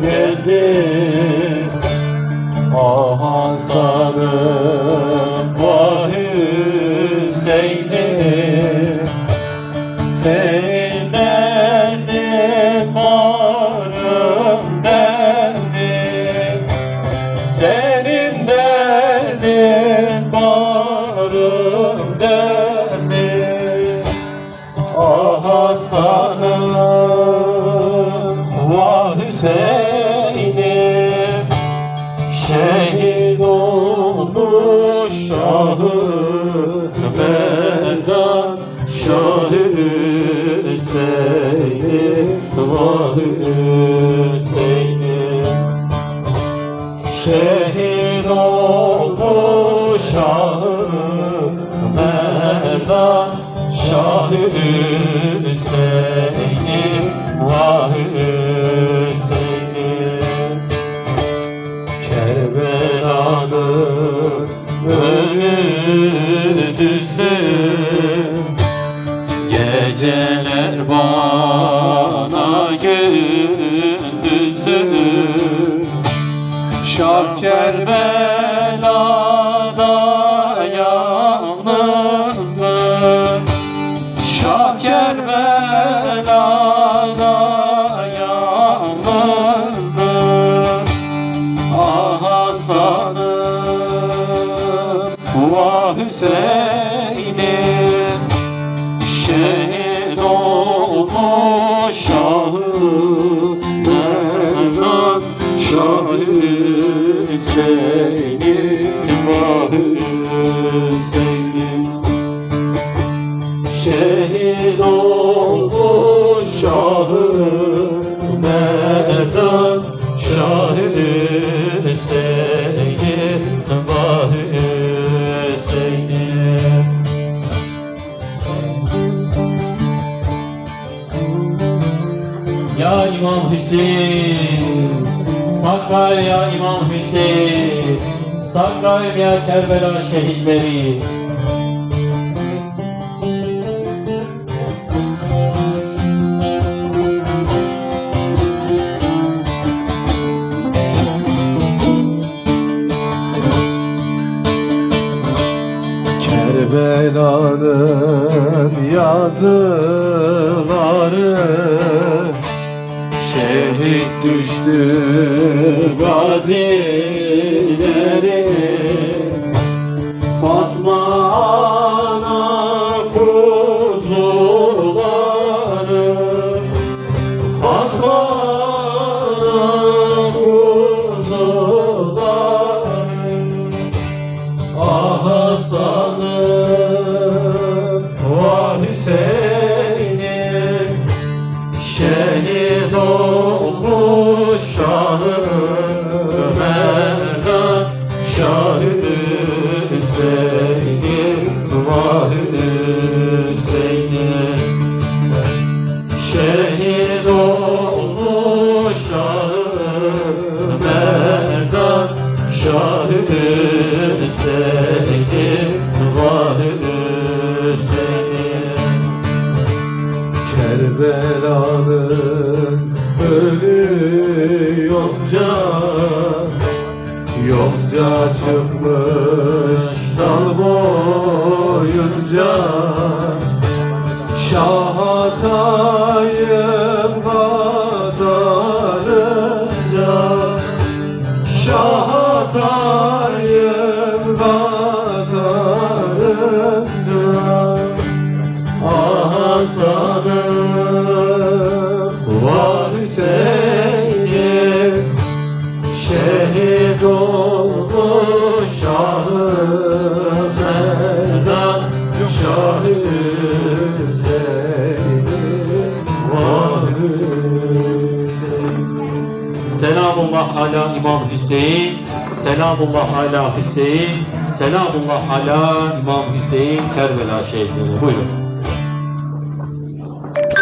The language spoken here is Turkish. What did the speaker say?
geldi. Ah Hasan'ım vah Hüseyin'im derdin varım derdim Senin derdin varım derdim Ah Vah Hüseyin'im Şehit olmuş Şahı Merdan Şahı Hüseyin'im Geceler bana gündüzdür Şah Kerbela'da yalnızdım Şah Kerbela'da yalnızdım Ah Hasan'ım Vah Hüseyin'im Şahı Hüseyin'im Vah Hüseyin'im Şehit olmuş Şahı Merdan Şahı Hüseyin'im Vah Hüseyin'im Ya İmam Hüseyin Sakray ya İmam Hüseyin Sakray ya Kerbela şehitleri. Kerbela'nın yazıları Şehit düştü gazileri. Fatma ana kuzuları. Fatma ana kuzuları. Ah Hasan'ım, olmuş Şahı Merdan Şahı Hüseyin'im, vah Hüseyin'im Şehit Şahı Merdan Şahı Hüseyin'im Vah Hüseyin'im Kerbela'nın yonca Yonca çıkmış dal boyunca. Şahatayım Şahı Merdan Şahı Hüseyin Selamullah ala İmam Hüseyin Selamullah ala Hüseyin Selamullah ala İmam Hüseyin Kerbela şehitleri Buyurun